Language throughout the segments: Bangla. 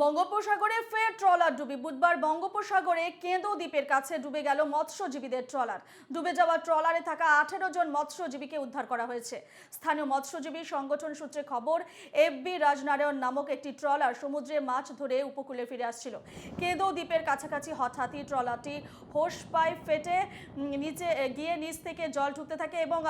বঙ্গোপসাগরে ফের ট্রলার ডুবি। বুধবার বঙ্গোপসাগরে কেঁদো দ্বীপের কাছে ডুবে গেল মৎস্যজীবীদের ট্রলার। ডুবে যাওয়া ট্রলারে থাকা আঠেরো জন মৎস্যজীবীকে উদ্ধার করা হয়েছে। স্থানীয় মৎস্যজীবী সংগঠন সূত্রে খবর এফবি রাজনারায়ণ নামক একটি ট্রলার সমুদ্রে মাছ ধরে উপকূলে ফিরে আসছিল। কেঁদো দ্বীপের কাছাকাছি হঠাৎই ট্রলারটি হোস পাইপ ফেটে নিচে গিয়ে নিচ থেকে জল ঢুকতে থাকে এবং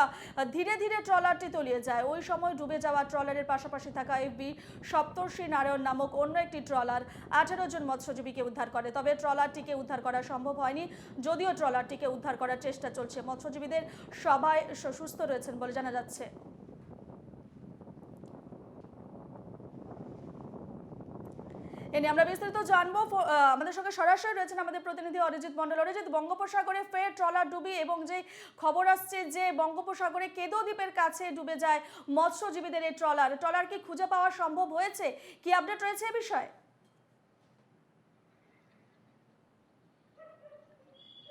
ধীরে ধীরে ট্রলারটি তলিয়ে যায়। ওই সময় ডুবে যাওয়া ট্রলারের পাশাপাশি থাকা এফবি সপ্তর্ষি নারায়ণ নামক অন্য একটি ট্রলার। আঠেরো জন মৎস্যজীবীকে উদ্ধার করে, তবে ট্রলারটিকে উদ্ধার করা সম্ভব হয়নি। যদিও ট্রলারটিকে উদ্ধার করার চেষ্টা চলছে, মৎস্যজীবীদের সবাই সুস্থ রয়েছেন বলে জানা যাচ্ছে। এ নিয়ে আমরা বিস্তারিত জানব। আমাদের সঙ্গে সরাসরি রয়েছেন আমাদের প্রতিনিধি অরিজিৎ মন্ডল অরিজিৎ, বঙ্গোপসাগরে ফের ট্রলার ডুবি এবং যে খবর আসছে যে বঙ্গোপসাগরে কেদো দ্বীপের কাছে ডুবে যায় মৎস্যজীবীদের এই ট্রলার ট্রলার কি খুঁজে পাওয়া সম্ভব হয়েছে? কি আপডেট রয়েছে এ বিষয়ে?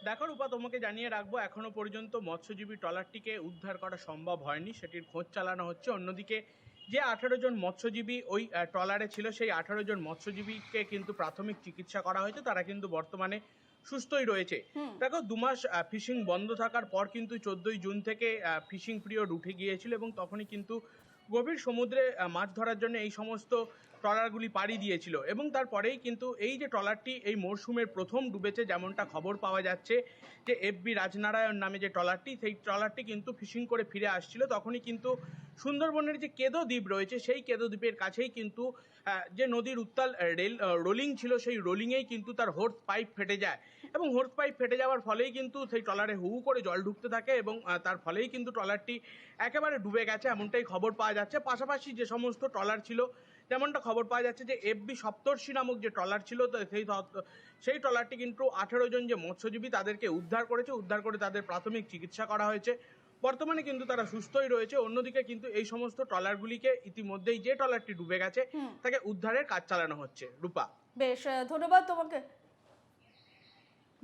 দেখো রূপা তোমাকে জানিয়ে রাখব এখনও পর্যন্ত মৎস্যজীবী ট্রলারটিকে উদ্ধার করা সম্ভব হয়নি। সেটির খোঁজ চালানো হচ্ছে। অন্যদিকে যে আঠারো জন মৎস্যজীবী ওই ট্রলারে ছিল সেই আঠারো জন মৎস্যজীবীকে কিন্তু প্রাথমিক চিকিৎসা করা হয়েছে। তারা কিন্তু বর্তমানে সুস্থই রয়েছে। দেখো দু মাস ফিশিং বন্ধ থাকার পর কিন্তু চোদ্দই জুন থেকে ফিশিং পিরিয়ড উঠে গিয়েছিল এবং তখনই কিন্তু গভীর সমুদ্রে মাছ ধরার জন্য এই সমস্ত ট্রলারগুলি পাড়ি দিয়েছিল এবং তারপরেই কিন্তু এই যে ট্রলারটি এই মরশুমের প্রথম ডুবেছে যেমনটা খবর পাওয়া যাচ্ছে যে এফবি রাজনারায়ণ নামে যে ট্রলারটি, সেই ট্রলারটি কিন্তু ফিশিং করে ফিরে আসছিল। তখনই কিন্তু সুন্দরবনের যে কেদো দ্বীপ রয়েছে, সেই কেদো দ্বীপের কাছেই কিন্তু যে নদীর উত্তাল রেল রোলিং ছিল, সেই রোলিংয়েই কিন্তু তার হোর্স পাইপ ফেটে যায়। এবং হোর্স পাইপ ফেটে যাওয়ার ফলেই কিন্তু সেই ট্রলারে হু করে জল ঢুকতে থাকে এবং তার ফলেই কিন্তু ট্রলারটি একেবারে ডুবে গেছে, এমনটাই খবর পাওয়া যাচ্ছে। পাশাপাশি যে সমস্ত ট্রলার ছিল যেমনটা খবর পাওয়া যাচ্ছে যে এফবি সপ্তর্ষি নামক যে ট্রলার ছিল তো সেই সেই ট্রলারটি কিন্তু আঠেরো জন যে মৎস্যজীবী তাদেরকে উদ্ধার করেছে উদ্ধার করে তাদের প্রাথমিক চিকিৎসা করা হয়েছে। বর্তমানে কিন্তু তারা সুস্থই রয়েছে অন্যদিকে কিন্তু এই সমস্ত ট্রলারগুলিকে ইতিমধ্যেই যে ট্রলারটি ডুবে গেছে তাকে উদ্ধারের কাজ চালানো হচ্ছে। রূপা। বেশ ধন্যবাদ তোমাকে।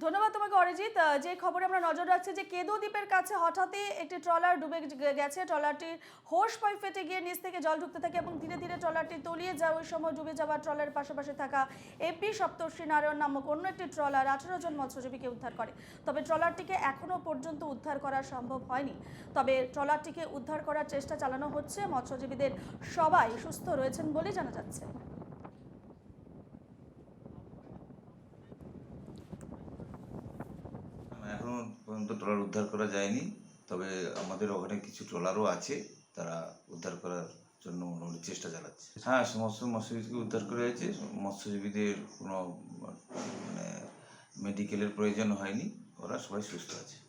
ধন্যবাদ তোমাকে, অরিজিৎ। যে খবরে আমরা নজর রাখছি যে কেদো দ্বীপের কাছে হঠাৎই একটি ট্রলার ডুবে গেছে। ট্রলারটির হোস পাইপ ফেটে গিয়ে নিচ থেকে জল ঢুকতে থাকে এবং ধীরে ধীরে ট্রলারটি তলিয়ে যায়। ওই সময় ডুবে যাওয়া ট্রলারের পাশাপাশি থাকা এপি সপ্তর্ষি নারায়ণ নামক অন্য একটি ট্রলার আঠারো জন মৎস্যজীবীকে উদ্ধার করে। তবে ট্রলারটিকে এখনও পর্যন্ত উদ্ধার করা সম্ভব হয়নি। তবে ট্রলারটিকে উদ্ধার করার চেষ্টা চালানো হচ্ছে। মৎস্যজীবীদের সবাই সুস্থ রয়েছেন বলে জানা যাচ্ছে এখনও পর্যন্ত ট্রলার উদ্ধার করা যায়নি, তবে আমাদের ওখানে কিছু ট্রলারও আছে, তারা উদ্ধার করার জন্য মোটামুটি চেষ্টা চালাচ্ছে। হ্যাঁ সমস্ত মৎস্যজীবীকে উদ্ধার করা হয়েছে। মৎস্যজীবীদের কোনো মানে মেডিকেলের প্রয়োজন হয়নি, ওরা সবাই সুস্থ আছে।